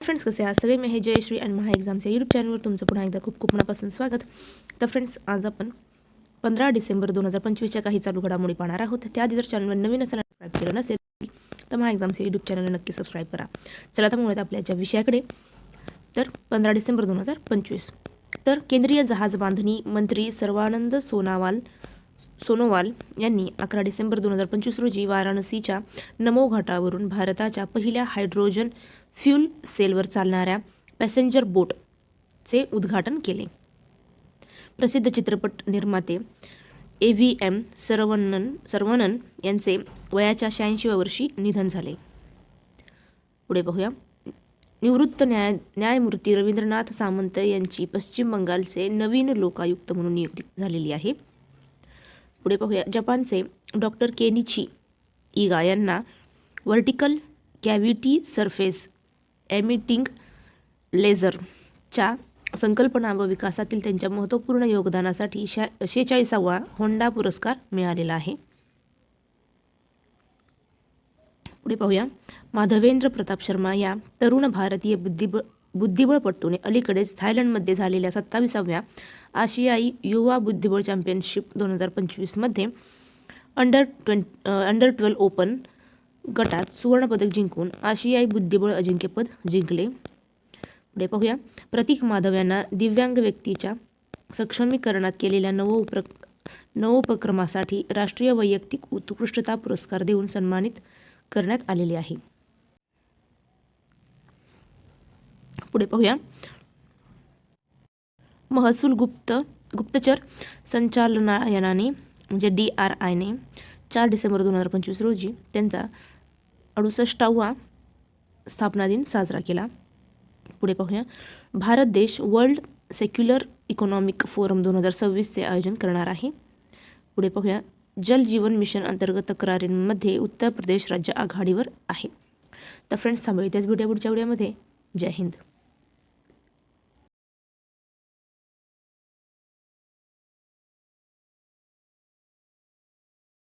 Friends कसे आहात? सगळे मी हे जयश्री आणि महा एक्झामच्या यूट्यूब चॅनलवर तुमचं पुन्हा एकदा खूप खूप मनापासून स्वागत. तर फ्रेंड्स आज आपण पंधरा डिसेंबर दोन हजार पंचवीसच्या काही चालू घडामोडी पाहणार आहोत. त्याआधी जर चॅनलवर नवीन असायला सबस्क्राईब केलं नसेल तर महा एक्झामच्या यूट्यूब चॅनलला नक्की सबस्क्राईब करा. चला तर मुळात आपल्याच्या विषयाकडे. तर पंधरा डिसेंबर दोन हजार पंचवीस. तर केंद्रीय जहाज बांधणी मंत्री सर्वानंद सोनावाल सोनोवाल यांनी अकरा डिसेंबर दोन हजार पंचवीस रोजी वाराणसीच्या नमो घाटावरून भारताच्या पहिल्या हायड्रोजन फ्यूल सेलवर चालणाऱ्या पॅसेंजर बोटचे उद्घाटन केले. प्रसिद्ध चित्रपट निर्माते A V M Saravanan Saravanan यांचे वयाच्या शहाऐंशीव्या वर्षी निधन झाले. पुढे पाहूया. निवृत्त न्याय न्यायमूर्ती रवींद्रनाथ सामंत यांची पश्चिम बंगालचे नवीन लोकायुक्त म्हणून नियुक्ती झालेली आहे. पुढे पाहूया. जपानचे डॉक्टर केनिची इगा यांना व्हर्टिकल कॅव्हिटी सरफेस एमिटिंग लेझरच्या संकल्पना व विकासातील त्यांच्या महत्त्वपूर्ण योगदानासाठी शा शेचाळीसावा होंडा पुरस्कार मिळालेला आहे. पुढे पाहूया. माधवेंद्र प्रताप शर्मा या तरुण भारतीय बुद्धिबळ बुद्धिबळपटूने अलीकडेच थायलंडमध्ये झालेल्या सत्ताविसाव्या आशियाई युवा बुद्धिबळ चॅम्पियनशिप दोन हजार पंचवीसमध्ये अंडर ट्वें अंडर ट्वेल्व ओपन गटात सुवर्णपदक जिंकून आशियाई बुद्धिबळ अजिंक्यपद जिंकले. पुढे पाहूया. प्रतीक माधव यांना दिव्यांग व्यक्तीच्या सक्षमीकरणात केलेल्या नवोप्र नवोपक्रमासाठी राष्ट्रीय वैयक्तिक उत्कृष्टता पुरस्कार देऊन सन्मानित करण्यात आलेले आहे. पुढे पाहूया. महसूल गुप्त गुप्तचर संचालनायनाने म्हणजे डी आर आयने चार डिसेंबर दोन हजार पंचवीस रोजी त्यांचा अडुसष्टावा स्थापना दिन साजरा केला. पुढे पाहूया. भारत देश वर्ल्ड सेक्युलर इकॉनॉमिक फोरम दोन हजार सव्वीसचे आयोजन करणार आहे. पुढे पाहूया. जल जीवन मिशन अंतर्गत तक्रारींमध्ये उत्तर प्रदेश राज्य आघाडीवर आहे. तर फ्रेंड्स थांबूया. त्याच व्हिडिओ पुढच्या व्हिडिओमध्ये. जय हिंद.